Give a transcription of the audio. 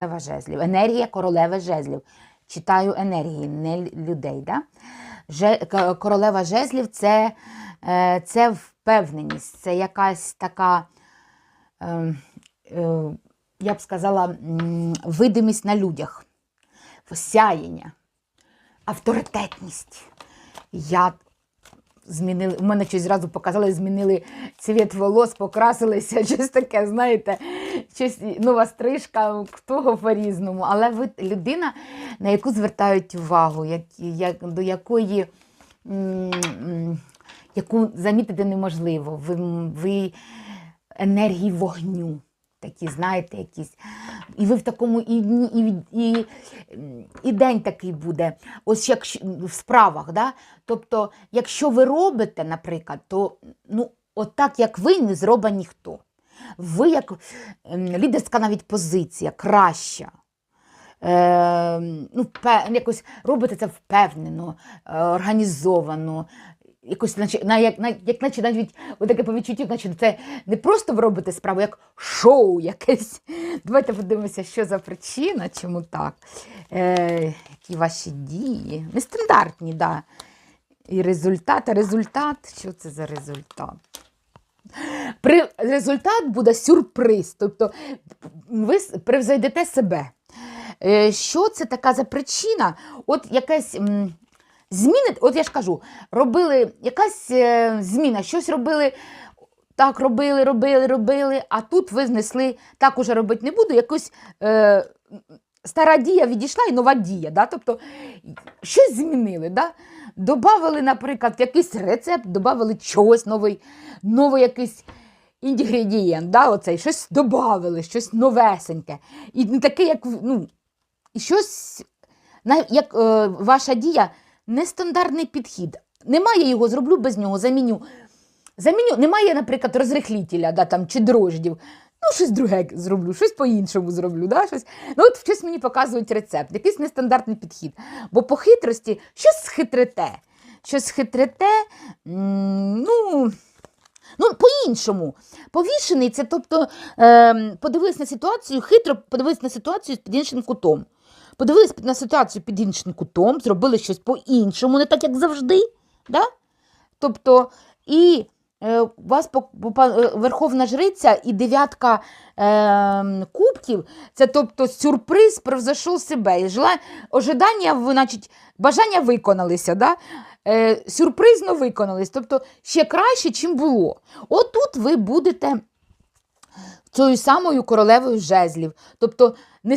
Королева жезлів. Енергія королеви жезлів. Читаю енергії, не людей. Да? Же, королева жезлів це, е, це впевненість, це якась така, е, е, я б сказала, видимість на людях, сяєння, авторитетність. Я змінили, у мене щось зразу показали, змінили цвіт волос, покрасилися, щось таке, знаєте, щось, нова стрижка, у кого по-різному. Але ви людина, на яку звертають увагу, як, як, до якої яку замітити неможливо. Ви, ви енергії вогню. Такі, знаєте, якісь. І ви в такому і, і, і, і день такий буде, ось як в справах. Да? Тобто, якщо ви робите, наприклад, то ну, отак, як ви, не зробить ніхто. Ви як ем, лідерська навіть позиція, краща. Е, ну, якось робите це впевнено, е, організовано. Якось, наче, на, як, на, як наче навіть таке по відчуттю, наче це не просто ви робите справу, як шоу якесь. Давайте подивимося, що за причина, чому так. Е, які ваші дії. Нестандартні, так. Да. І результат, результат, що це за результат? При, результат буде сюрприз. Тобто ви превзойдете себе. Е, Що це така за причина? От якась зміни, от я ж кажу, робили якась е, зміна, щось робили. Так, робили, робили, робили, а тут ви знесли, так уже робити не буду, якось е, стара дія відійшла і нова дія. Да? Тобто щось змінили. Да? Добавили, наприклад, якийсь рецепт, додали чогось новий, новий якийсь інгредієнт, да? Оцей, щось додали, щось новесеньке. І не таке, як ну, щось, як е, ваша дія, нестандартний підхід. Немає його, зроблю без нього, заміню. Заміню, немає, наприклад, розрихлітеля да, там, чи дрождів. Ну, щось друге зроблю, щось по-іншому зроблю. Да, щось. Ну, от щось мені показують рецепт, якийсь нестандартний підхід. Бо по хитрості щось схитрите. Щось схитрите, м, ну, ну, по-іншому. Повішений це, тобто, ем, подивились на ситуацію, хитро подивились на ситуацію під іншим кутом. Подивились на ситуацію під іншим кутом, зробили щось по-іншому, не так, як завжди. Да? Тобто, і е, у вас по- по- е, Верховна Жриця і дев'ятка е, кубків, це тобто сюрприз превзошов себе. І жела... Ожидання, значить, бажання виконалися, да? е, сюрпризно виконались, тобто ще краще, чим було. Отут ви будете цією самою королевою жезлів. Тобто не